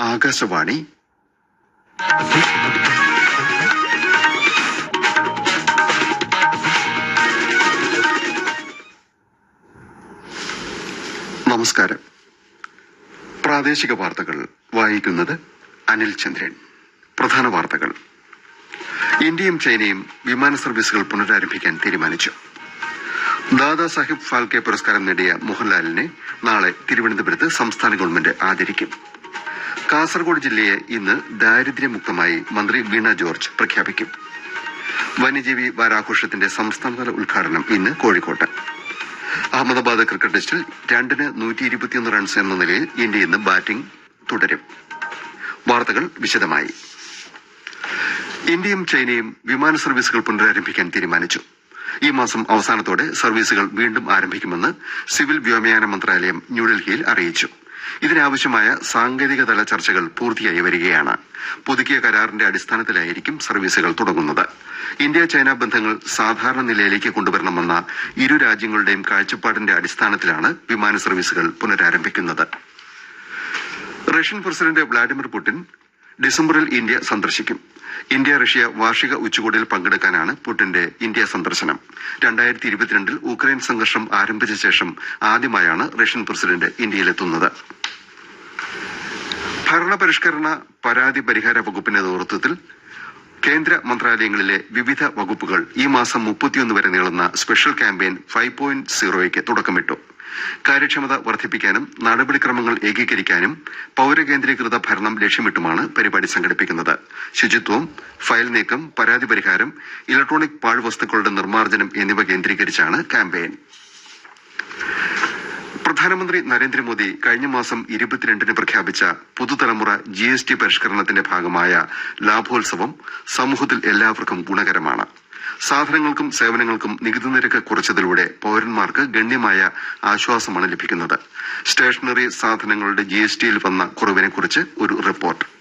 ആകാശവാണി. നമസ്കാരം. പ്രാദേശിക വാർത്തകൾ വായിക്കുന്നത് അനിൽ ചന്ദ്രൻ. പ്രധാന വാർത്തകൾ. ഇന്ത്യയും ചൈനയും വിമാന സർവീസുകൾ പുനരാരംഭിക്കാൻ തീരുമാനിച്ചു. ദാദാസാഹിബ് ഫാൽക്കെ പുരസ്കാരം നേടിയ മോഹൻലാലിനെ നാളെ തിരുവനന്തപുരത്ത് സംസ്ഥാന ഗവൺമെന്റ് ആദരിക്കും. കാസർഗോഡ് ജില്ലയെ ഇന്ന് ദാരിദ്ര്യമുക്തമായി മന്ത്രി വീണ ജോർജ് പ്രഖ്യാപിക്കും. വന്യജീവി വാരാഘോഷത്തിന്റെ സംസ്ഥാനതല ഉദ്ഘാടനം ഇന്ന് കോഴിക്കോട്ട്. അഹമ്മദാബാദ് ക്രിക്കറ്റ് ടെസ്റ്റിൽ രണ്ടിന് നൂറ്റി ഇരുപത്തിയൊന്ന് റൺസ് എന്ന നിലയിൽ ഇന്ത്യ ഇന്ന് ബാറ്റിംഗ് തുടരും. വാർത്തകൾ വിശദമായി. ഇന്ത്യയും ചൈനയും വിമാന സർവീസുകൾ പുനരാരംഭിക്കാൻ തീരുമാനിച്ചു. ഈ മാസം അവസാനത്തോടെ സർവീസുകൾ വീണ്ടും ആരംഭിക്കുമെന്ന് സിവിൽ വ്യോമയാന മന്ത്രാലയം ന്യൂഡൽഹിയിൽ അറിയിച്ചു. ഇതിനാവശ്യമായ സാങ്കേതികതല ചർച്ചകൾ പൂർത്തിയായി വരികയാണ്. പുതുക്കിയ കരാറിന്റെ അടിസ്ഥാനത്തിലായിരിക്കും സർവീസുകൾ തുടങ്ങുന്നത്. ഇന്ത്യ ചൈന ബന്ധങ്ങൾ സാധാരണ നിലയിലേക്ക് കൊണ്ടുവരണമെന്ന ഇരു രാജ്യങ്ങളുടെയും കാഴ്ചപ്പാടിന്റെ അടിസ്ഥാനത്തിലാണ് വിമാന സർവീസുകൾ പുനരാരംഭിക്കുന്നത്. റഷ്യൻ പ്രസിഡന്റ് വ്ളാഡിമിർ പുടിൻ ഡിസംബറിൽ ഇന്ത്യ സന്ദർശിക്കും. ഇന്ത്യ റഷ്യ വാർഷിക ഉച്ചകോടിയിൽ പങ്കെടുക്കാനാണ് പുടിന്റെ ഇന്ത്യ സന്ദർശനം. രണ്ടായിരത്തി ഇരുപത്തിരണ്ടിൽ ഉക്രൈൻ സംഘർഷം ആരംഭിച്ച ശേഷം ആദ്യമായാണ് റഷ്യൻ പ്രസിഡന്റ് ഇന്ത്യയിലെത്തുന്നത്. ഭരണപരിഷ്കരണ പരാതി പരിഹാര വകുപ്പിന്റെ നേതൃത്വത്തിൽ കേന്ദ്ര മന്ത്രാലയങ്ങളിലെ വിവിധ വകുപ്പുകൾ ഈ മാസം മുപ്പത്തിയൊന്ന് വരെ നീളുന്ന സ്പെഷ്യൽ ക്യാമ്പയിൻ ഫൈവ് പോയിന്റ് സീറോയ്ക്ക് തുടക്കമിട്ടു. കാര്യക്ഷമത വർദ്ധിപ്പിക്കാനും നടപടിക്രമങ്ങൾ ഏകീകരിക്കാനും പൌരകേന്ദ്രീകൃത ഭരണം ലക്ഷ്യമിട്ടുമാണ് പരിപാടി സംഘടിപ്പിക്കുന്നത്. ശുചിത്വം ഫയൽ നീക്കം പരാതി പരിഹാരം ഇലക്ട്രോണിക് പാഴ്വസ്തുക്കളുടെ നിർമ്മാർജനം എന്നിവ കേന്ദ്രീകരിച്ചാണ് ക്യാമ്പയിൻ. പ്രധാനമന്ത്രി നരേന്ദ്രമോദി കഴിഞ്ഞ മാസം ഇരുപത്തിരണ്ടിന് പ്രഖ്യാപിച്ച പുതുതലമുറ ജി എസ് ടി പരിഷ്കരണത്തിന്റെ ഭാഗമായ ലാഭോത്സവം സമൂഹത്തിൽ എല്ലാവർക്കും ഗുണകരമാണ്. സാധനങ്ങൾക്കും സേവനങ്ങൾക്കും നികുതി നിരക്ക് കുറച്ചതിലൂടെ പൌരന്മാർക്ക് ഗണ്യമായ ആശ്വാസമാണ് ലഭിക്കുന്നത്. സ്റ്റേഷനറി സാധനങ്ങളുടെ ജി എസ് ടിയിൽ വന്ന കുറവിനെക്കുറിച്ച് ഒരു റിപ്പോർട്ട്.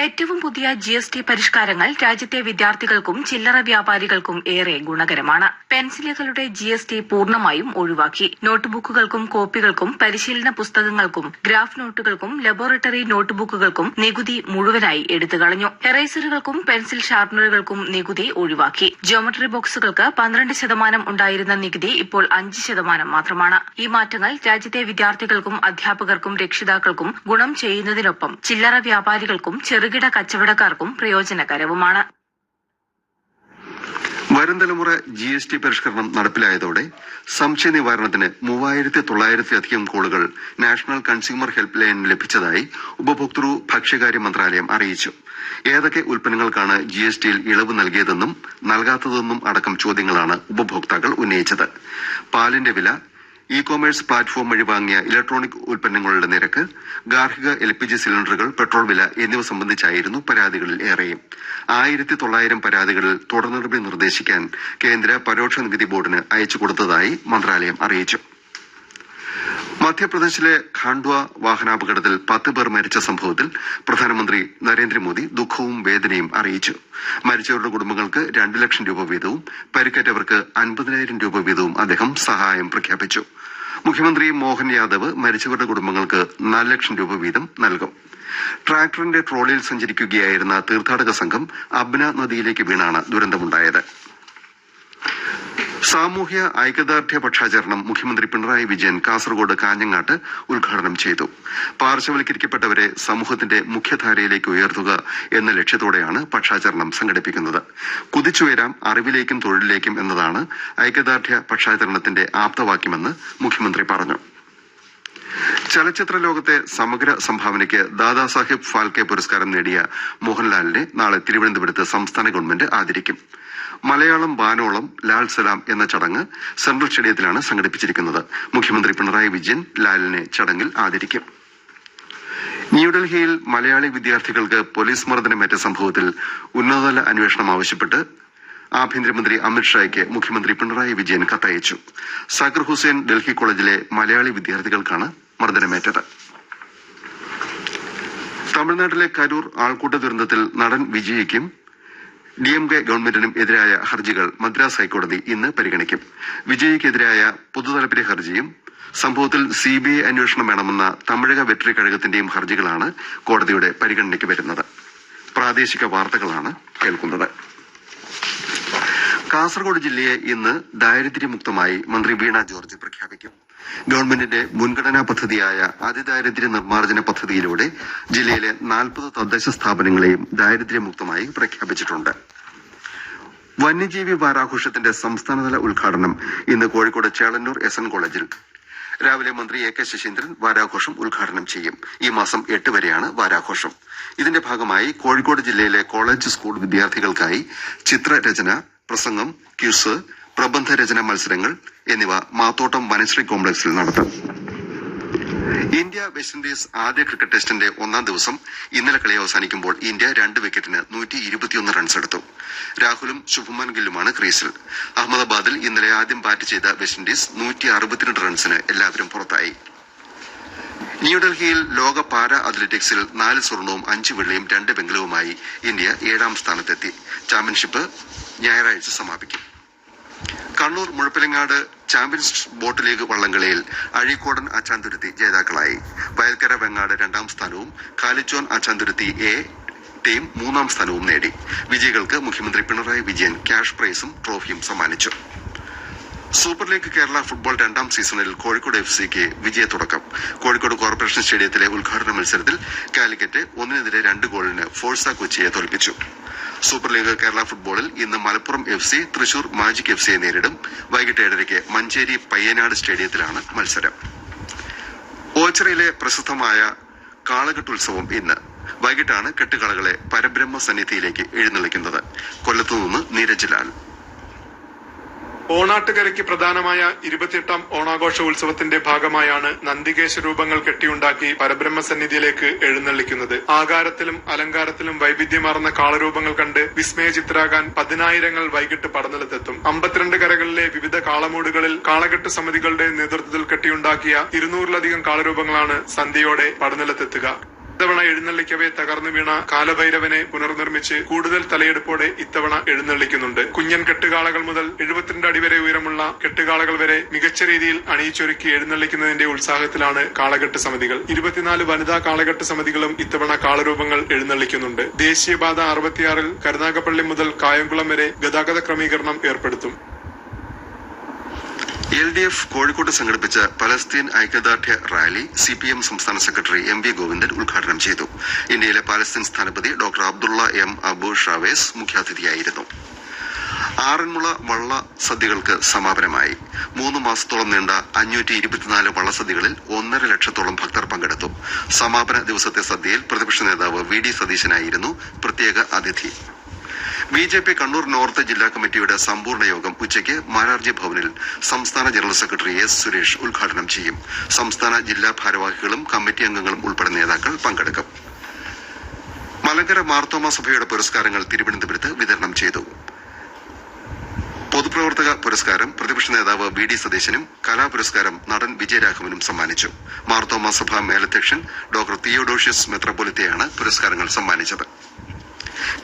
ഏറ്റവും പുതിയ ജി എസ് ടി പരിഷ്കാരങ്ങൾ രാജ്യത്തെ വിദ്യാർത്ഥികൾക്കും ചില്ലറ വ്യാപാരികൾക്കും ഏറെ ഗുണകരമാണ്. പെൻസിലുകളുടെ ജി എസ് ടി പൂർണമായും ഒഴിവാക്കി. നോട്ട്ബുക്കുകൾക്കും കോപ്പികൾക്കും പരിശീലന പുസ്തകങ്ങൾക്കും ഗ്രാഫ് നോട്ടുകൾക്കും ലബോറട്ടറി നോട്ട്ബുക്കുകൾക്കും നികുതി മുഴുവനായി എടുത്തു കളഞ്ഞു. എറേസറുകൾക്കും പെൻസിൽ ഷാർപ്പനറുകൾക്കും നികുതി ഒഴിവാക്കി. ജോമട്രി ബോക്സുകൾക്ക് പന്ത്രണ്ട് ശതമാനം ഉണ്ടായിരുന്ന നികുതി ഇപ്പോൾ അഞ്ച് ശതമാനം മാത്രമാണ്. ഈ മാറ്റങ്ങൾ രാജ്യത്തെ വിദ്യാർത്ഥികൾക്കും അധ്യാപകർക്കും രക്ഷിതാക്കൾക്കും ഗുണം ചെയ്യുന്നതിനൊപ്പം ചില്ലറ വ്യാപാരികൾക്കും ചെറുകിട കച്ചവടക്കാർക്കും പ്രയോജനകരവുമാണ്. വരും തലമുറ ജി എസ് ടി പരിഷ്കരണം നടപ്പിലായതോടെ സംശയ നിവാരണത്തിന് മൂവായിരത്തി തൊള്ളായിരത്തിലധികം കോളുകൾ നാഷണൽ കൺസ്യൂമർ ഹെൽപ്പ് ലൈനിന് ലഭിച്ചതായി ഉപഭോക്തൃ ഭക്ഷ്യകാര്യ മന്ത്രാലയം അറിയിച്ചു. ഏതൊക്കെ ഉൽപ്പന്നങ്ങൾക്കാണ് ജി എസ് ടിയിൽ ഇളവ് നൽകിയതെന്നും നൽകാത്തതെന്നും അടക്കം ചോദ്യങ്ങളാണ് ഉപഭോക്താക്കൾ ഉന്നയിച്ചത്. പാലിന്റെ വില ഇ കൊമേഴ്സ് പ്ലാറ്റ്ഫോം വഴി വാങ്ങിയ ഇലക്ട്രോണിക് ഉൽപ്പന്നങ്ങളുടെ നിരക്ക് ഗാർഹിക എൽ പി ജി സിലിണ്ടറുകൾ പെട്രോൾ വില എന്നിവ സംബന്ധിച്ചായിരുന്നു പരാതികളിൽ ഏറെയും. ആയിരത്തി തൊള്ളായിരം പരാതികളിൽ തുടർ നിർദ്ദേശിക്കാൻ കേന്ദ്ര പരോക്ഷ നികുതി ബോർഡിന് അയച്ചു കൊടുത്തതായി മന്ത്രാലയം അറിയിച്ചു. മധ്യപ്രദേശിലെ ഖാണ്ഡ്വ വാഹനാപകടത്തിൽ പത്ത് പേർ മരിച്ച സംഭവത്തിൽ പ്രധാനമന്ത്രി നരേന്ദ്രമോദി ദുഃഖവും വേദനയും അറിയിച്ചു. മരിച്ചവരുടെ കുടുംബങ്ങൾക്ക് രണ്ട് ലക്ഷം രൂപ വീതവും പരിക്കേറ്റവർക്ക് അൻപതിനായിരം രൂപ വീതവും അദ്ദേഹം സഹായം പ്രഖ്യാപിച്ചു. മുഖ്യമന്ത്രി മോഹൻ യാദവ് മരിച്ചവരുടെ കുടുംബങ്ങൾക്ക് നാല് ലക്ഷം രൂപ വീതം നൽകും. ട്രാക്ടറിന്റെ ട്രോളിയിൽ സഞ്ചരിക്കുകയായിരുന്ന തീർത്ഥാടക സംഘം അബ്ന നദിയിലേക്ക് വീണാണ് ദുരന്തമുണ്ടായത്. സാമൂഹ്യ ഐക്യദാർഢ്യ പക്ഷാചരണം മുഖ്യമന്ത്രി പിണറായി വിജയൻ കാസർഗോഡ് കാഞ്ഞങ്ങാട്ട് ഉദ്ഘാടനം ചെയ്തു. പാർശ്വവൽക്കരിക്കപ്പെട്ടവരെ സമൂഹത്തിന്റെ മുഖ്യധാരയിലേക്ക് ഉയർത്തുക എന്ന ലക്ഷ്യത്തോടെയാണ് പക്ഷാചരണം സംഘടിപ്പിക്കുന്നത്. കുതിച്ചുയരാം അറിവിലേക്കും തൊഴിലിലേക്കും എന്നതാണ് ഐക്യദാർഢ്യ പക്ഷാചരണത്തിന്റെ ആപ്തവാക്യമെന്ന് മുഖ്യമന്ത്രി പറഞ്ഞു. ചലച്ചിത്ര ലോകത്തെ സമഗ്ര സംഭാവനയ്ക്ക് ദാദാസാഹിബ് ഫാൽക്കെ പുരസ്കാരം നേടിയ മോഹൻലാലിനെ നാളെ തിരുവനന്തപുരത്ത് സംസ്ഥാന ഗവൺമെന്റ് ആദരിക്കും. മലയാളം ബാനോളം ലാൽ സലാം എന്ന ചടങ്ങ് സെൻട്രൽ സ്റ്റേഡിയത്തിലാണ് സംഘടിപ്പിച്ചിരിക്കുന്നത്. മുഖ്യമന്ത്രി പിണറായി വിജയൻ ലാലിനെ ചടങ്ങിൽ ആദരിക്കും. ന്യൂഡൽഹിയിൽ മലയാളി വിദ്യാർത്ഥികൾക്ക് പോലീസ് മർദ്ദനമേറ്റ സംഭവത്തിൽ ഉന്നതതല അന്വേഷണം ആവശ്യപ്പെട്ട് ആഭ്യന്തരമന്ത്രി അമിത്ഷായ്ക്ക് മുഖ്യമന്ത്രി പിണറായി വിജയൻ കത്തയച്ചു. സാഗർ ഹുസൈൻ ഡൽഹി കോളേജിലെ മലയാളി വിദ്യാർത്ഥികൾക്കാണ് മർദ്ദനമേറ്റത്. തമിഴ്നാട്ടിലെ കരൂർ ആൾക്കൂട്ട ദുരന്തത്തിൽ നടൻ വിജയ്ക്കും ഡി എം കെ ഗവൺമെന്റിനും എതിരായ ഹർജികൾ മദ്രാസ് ഹൈക്കോടതി ഇന്ന് പരിഗണിക്കും. വിജയ്ക്കെതിരായ പൊതുതാൽപര്യ ഹർജിയും സംഭവത്തിൽ സി ബി ഐ അന്വേഷണം വേണമെന്ന തമിഴക വെറ്ററി കഴകത്തിന്റെയും ഹർജികളാണ് കോടതിയുടെ പരിഗണനയ്ക്ക് വരുന്നത്. പ്രാദേശിക വാർത്തകളാണ് കേൾക്കുന്നത്. കാസർഗോഡ് ജില്ലയെ ഇന്ന് ദാരിദ്ര്യമുക്തമായി മന്ത്രി വീണ ജോർജ് പ്രഖ്യാപിക്കും. ഗവൺമെന്റിന്റെ മുൻഗണനാ പദ്ധതിയായ അതിദാരിദ്ര്യ നിർമ്മാർജന പദ്ധതിയിലൂടെ ജില്ലയിലെ നാൽപ്പത് തദ്ദേശ സ്ഥാപനങ്ങളെയും ദാരിദ്ര്യമുക്തമായി പ്രഖ്യാപിച്ചിട്ടുണ്ട്. വന്യജീവി വാരാഘോഷത്തിന്റെ സംസ്ഥാനതല ഉദ്ഘാടനം ഇന്ന് കോഴിക്കോട് ചേളന്നൂർ എസ് എൻ കോളേജിൽ. രാവിലെ മന്ത്രി എ കെ ശശീന്ദ്രൻ വാരാഘോഷം ഉദ്ഘാടനം ചെയ്യും. ഈ മാസം എട്ട് വരെയാണ് വാരാഘോഷം. ഇതിന്റെ ഭാഗമായി കോഴിക്കോട് ജില്ലയിലെ കോളേജ് സ്കൂൾ വിദ്യാർത്ഥികൾക്കായി ചിത്രരചന പ്രസംഗം ക്യൂസ് പ്രബന്ധ രചന മത്സരങ്ങൾ എന്നിവ മാത്തോട്ടം വനശ്രീ കോംപ്ലക്സിൽ നടത്തും. ഇന്ത്യ വെസ്റ്റിൻഡീസ് ആദ്യ ക്രിക്കറ്റ് ടെസ്റ്റിന്റെ ഒന്നാം ദിവസം ഇന്നലെ കളി അവസാനിക്കുമ്പോൾ ഇന്ത്യ രണ്ട് വിക്കറ്റിന് നൂറ്റി ഇരുപത്തിയൊന്ന് റൺസ് എടുത്തു. രാഹുലും ശുഭ്മാൻ ഗില്ലുമാണ് ക്രീസിൽ. അഹമ്മദാബാദിൽ ഇന്നലെ ആദ്യം ബാറ്റ് ചെയ്ത വെസ്റ്റിൻഡീസ് നൂറ്റി അറുപത്തിരണ്ട് റൺസിന് എല്ലാവരും പുറത്തായി. ന്യൂഡൽഹിയിൽ ലോക പാരാ അത്ലറ്റിക്സിൽ നാല് സ്വർണവും അഞ്ച് വെള്ളിയും രണ്ട് വെങ്കലവുമായി ഇന്ത്യ ഏഴാം സ്ഥാനത്തെത്തി. ചാമ്പ്യൻഷിപ്പ് ഞായറാഴ്ച സമാപിക്കും. Kannur Muzhappilangad champions boat league വള്ളംകളിയിൽ Azhikodan Achanthuruthi ജേതാക്കളായി. വയൽക്കര വെങ്ങാട് രണ്ടാം സ്ഥാനവും കാലിച്ചോൻ അച്ചാന്തുരുത്തി എ ടീം മൂന്നാം സ്ഥാനവും നേടി. വിജയികൾക്ക് മുഖ്യമന്ത്രി പിണറായി വിജയൻ ക്യാഷ് പ്രൈസും ട്രോഫിയും സമ്മാനിച്ചു. സൂപ്പർ ലീഗ് കേരള ഫുട്ബോൾ രണ്ടാം സീസണിൽ കോഴിക്കോട് എഫ് സിക്ക് വിജയത്തുടക്കം. കോഴിക്കോട് കോർപ്പറേഷൻ സ്റ്റേഡിയത്തിലെ ഉദ്ഘാടന മത്സരത്തിൽ കാലിക്കറ്റ് ഒന്നിനെതിരെ രണ്ട് ഗോളിന് ഫോഴ്സ കൊച്ചിയെ തോൽപ്പിച്ചു. സൂപ്പർ ലീഗ് കേരള ഫുട്ബോളിൽ ഇന്ന് Malappuram F C Thrissur magic F സിയെ നേരിടും. വൈകിട്ട് ഏഴരയ്ക്ക് മഞ്ചേരി പയ്യനാട് സ്റ്റേഡിയത്തിലാണ് മത്സരം. ഓച്ചിറയിലെ പ്രസിദ്ധമായ കാളകെട്ട് ഉത്സവം ഇന്ന്. വൈകിട്ടാണ് കെട്ടുകാളകളെ പരബ്രഹ്മ സന്നിധിയിലേക്ക് എഴുന്നള്ളിക്കുന്നത്. കൊല്ലത്തുനിന്ന് നീരജ് ലാൽ. ഓണാട്ടുകരയ്ക്ക് പ്രധാനമായ ഇരുപത്തിയെട്ടാം ഓണാഘോഷ ഉത്സവത്തിന്റെ ഭാഗമായാണ് നന്ദികേശ രൂപങ്ങൾ കെട്ടിയുണ്ടാക്കി പരബ്രഹ്മ സന്നിധിയിലേക്ക് എഴുന്നള്ളിക്കുന്നത്. ആകാരത്തിലും അലങ്കാരത്തിലും വൈവിധ്യമാർന്ന കാളരൂപങ്ങൾ കണ്ട് വിസ്മയചിത്രാകാൻ പതിനായിരങ്ങൾ വൈകിട്ട് പടനിലത്തെത്തും. അമ്പത്തിരണ്ട് കരകളിലെ വിവിധ കാളമൂടുകളിൽ കാളകെട്ട് സമിതികളുടെ നേതൃത്വത്തിൽ കെട്ടിയുണ്ടാക്കിയ ഇരുന്നൂറിലധികം കാളരൂപങ്ങളാണ് സന്ധ്യയോടെ പടനിലത്തെത്തുക. ഇത്തവണ എഴുന്നള്ളിക്കവേ തകർന്നു വീണ കാലഭൈരവനെ പുനർനിർമ്മിച്ച് കൂടുതൽ തലയെടുപ്പോടെ ഇത്തവണ എഴുന്നള്ളിക്കുന്നുണ്ട്. കുഞ്ഞൻ കെട്ടുകാളകൾ മുതൽ എഴുപത്തിരണ്ട് അടി വരെ ഉയരമുള്ള കെട്ടുകാളകൾ വരെ മികച്ച രീതിയിൽ അണിയിച്ചൊരുക്കി എഴുന്നള്ളിക്കുന്നതിന്റെ ഉത്സാഹത്തിലാണ് കാളകെട്ട് സമിതികൾ. ഇരുപത്തിനാല് വനിതാ കാളകെട്ട് സമിതികളും ഇത്തവണ കാളരൂപങ്ങൾ എഴുന്നള്ളിക്കുന്നുണ്ട്. ദേശീയപാത അറുപത്തിയാറിൽ കരുനാഗപ്പള്ളി മുതൽ കായംകുളം വരെ ഗതാഗത ക്രമീകരണം ഏർപ്പെടുത്തും. എൽ ഡി എഫ് കോഴിക്കോട്ട് സംഘടിപ്പിച്ച പലസ്തീൻ ഐക്യദാർഢ്യ റാലി സി പി എം സംസ്ഥാന സെക്രട്ടറി എം വി ഗോവിന്ദൻ ഉദ്ഘാടനം ചെയ്തു. ഇന്ത്യയിലെ പാലസ്തീൻ സ്ഥാനപതി doctor Abdullah M Abu Shawesh മുഖ്യാതിഥിയായിരുന്നു. Aranmula വള്ള സദ്യകൾക്ക് സമാപനമായി. മൂന്ന് മാസത്തോളം നീണ്ട അഞ്ഞൂറ്റി ഇരുപത്തിനാല് വള്ളസദ്യകളിൽ ഒന്നര ലക്ഷത്തോളം ഭക്തർ പങ്കെടുത്തു. സമാപന ദിവസത്തെ സദ്യയിൽ പ്രതിപക്ഷ നേതാവ് വി ഡി സതീശനായിരുന്നു പ്രത്യേക അതിഥി. B J P Kannur north ജില്ലാ കമ്മിറ്റിയുടെ സമ്പൂർണ യോഗം ഉച്ചയ്ക്ക് മാരാർജി ഭവനിൽ സംസ്ഥാന ജനറൽ സെക്രട്ടറി എസ് സുരേഷ് ഉദ്ഘാടനം ചെയ്യും. സംസ്ഥാന ജില്ലാ ഭാരവാഹികളും കമ്മിറ്റി അംഗങ്ങളും ഉൾപ്പെടെ നേതാക്കൾ പങ്കെടുക്കും. മലങ്കര മാർത്തോമ സഭയുടെ പുരസ്കാരങ്ങൾ തിരുവനന്തപുരത്ത് വിതരണം ചെയ്തു. പൊതുപ്രവർത്തക പുരസ്കാരം പ്രതിപക്ഷ നേതാവ് വി ഡി സതീശനും കലാപുരസ്കാരം നടൻ വിജയരാഘവനും സമ്മാനിച്ചു. മാർത്തോമ സഭ മേലധ്യക്ഷൻ ഡോക്ടർ തിയോഡോഷ്യസ് മെത്രപ്പൊലിത്തയാണ് പുരസ്കാരങ്ങൾ സമ്മാനിച്ചത്.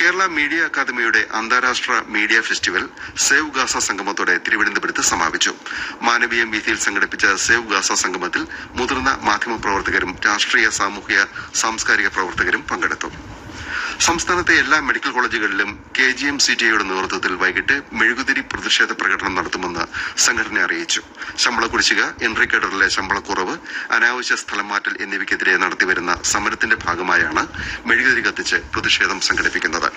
കേരള മീഡിയ അക്കാദമിയുടെ അന്താരാഷ്ട്ര മീഡിയ ഫെസ്റ്റിവൽ സേവ് ഗാസ സംഗമത്തോടെ തിരുവനന്തപുരത്ത് സമാപിച്ചു. മാനവീയം വീഥിയിൽ സംഘടിപ്പിച്ച സേവ് ഗാസ സംഗമത്തിൽ മുതിർന്ന മാധ്യമപ്രവർത്തകരും രാഷ്ട്രീയ സാമൂഹിക സാംസ്കാരിക പ്രവർത്തകരും പങ്കെടുത്തു. സംസ്ഥാനത്തെ എല്ലാ മെഡിക്കൽ കോളേജുകളിലും K G M C T ഐയുടെ നേതൃത്വത്തിൽ വൈകിട്ട് മെഴുകുതിരി പ്രതിഷേധ പ്രകടനം നടത്തുമെന്ന് സംഘടന അറിയിച്ചു. ശമ്പള കുടിശ്ശിക എൻട്രി കേഡറിലെ ശമ്പളക്കുറവ് അനാവശ്യ സ്ഥലം മാറ്റൽ എന്നിവയ്ക്കെതിരെ നടത്തിവരുന്ന സമരത്തിന്റെ ഭാഗമായാണ് മെഴുകുതിരി കത്തിച്ച് പ്രതിഷേധം സംഘടിപ്പിക്കുന്നത്.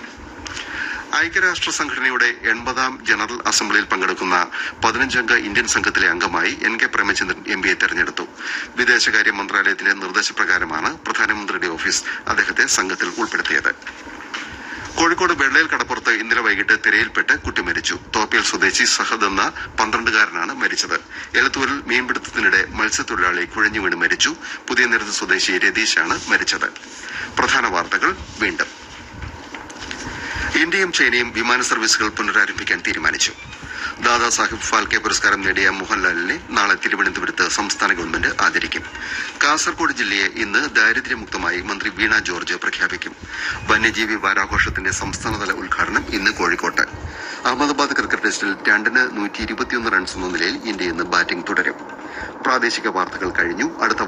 ഐക്യരാഷ്ട്ര സംഘടനയുടെ എൺപതാം ജനറൽ അസംബ്ലിയിൽ പങ്കെടുക്കുന്ന പതിനഞ്ചംഗ ഇന്ത്യൻ സംഘത്തിലെ അംഗമായി എൻ കെ പ്രേമചന്ദ്രൻ എം പിയെ തെരഞ്ഞെടുത്തു. വിദേശകാര്യ മന്ത്രാലയത്തിന്റെ നിർദ്ദേശപ്രകാരമാണ് പ്രധാനമന്ത്രിയുടെ ഓഫീസ് അദ്ദേഹത്തെ സംഘത്തിൽ ഉൾപ്പെടുത്തിയത്. കോഴിക്കോട് വെള്ളയിൽ കടപ്പുറത്ത് ഇന്നലെ വൈകിട്ട് തിരയിൽപ്പെട്ട് കുട്ടി മരിച്ചു. തോപ്പിയൽ സ്വദേശി സഹദ് എന്ന പന്ത്രണ്ടുകാരനാണ് മരിച്ചത്. എലത്തൂരിൽ മീൻപിടുത്തത്തിനിടെ മത്സ്യത്തൊഴിലാളി കുഴഞ്ഞു വീണ് മരിച്ചു. പുതിയ നിരത്ത് സ്വദേശി രതീഷാണ് മരിച്ചത്. പ്രധാന വാർത്തകൾ വീണ്ടും. ഇന്ത്യയും ചൈനയും വിമാന സർവീസുകൾ പുനരാരംഭിക്കാൻ തീരുമാനിച്ചു. ദാദാ സാഹിബ് ഫാൽക്കെ പുരസ്കാരം നേടിയ മോഹൻലാലിനെ നാളെ തിരുവനന്തപുരത്ത് സംസ്ഥാന ഗവൺമെന്റ് ആദരിക്കും. കാസർകോട് ജില്ലയെ ഇന്ന് ദാരിദ്ര്യമുക്തമായി മന്ത്രി വീണ ജോർജ് പ്രഖ്യാപിക്കും. വന്യജീവി വാരാഘോഷത്തിന്റെ സംസ്ഥാനതല ഉദ്ഘാടനം ഇന്ന് കോഴിക്കോട്ട്. അഹമ്മദാബാദ് ക്രിക്കറ്റ് ടെസ്റ്റിൽ രണ്ടിന് നൂറ്റി ഇരുപത്തിയൊന്ന് റൺസ് എന്ന നിലയിൽ ഇന്ത്യ ഇന്ന് ബാറ്റിംഗ് തുടരും. പ്രാദേശിക വാർത്തകൾ കഴിഞ്ഞു. അടുത്ത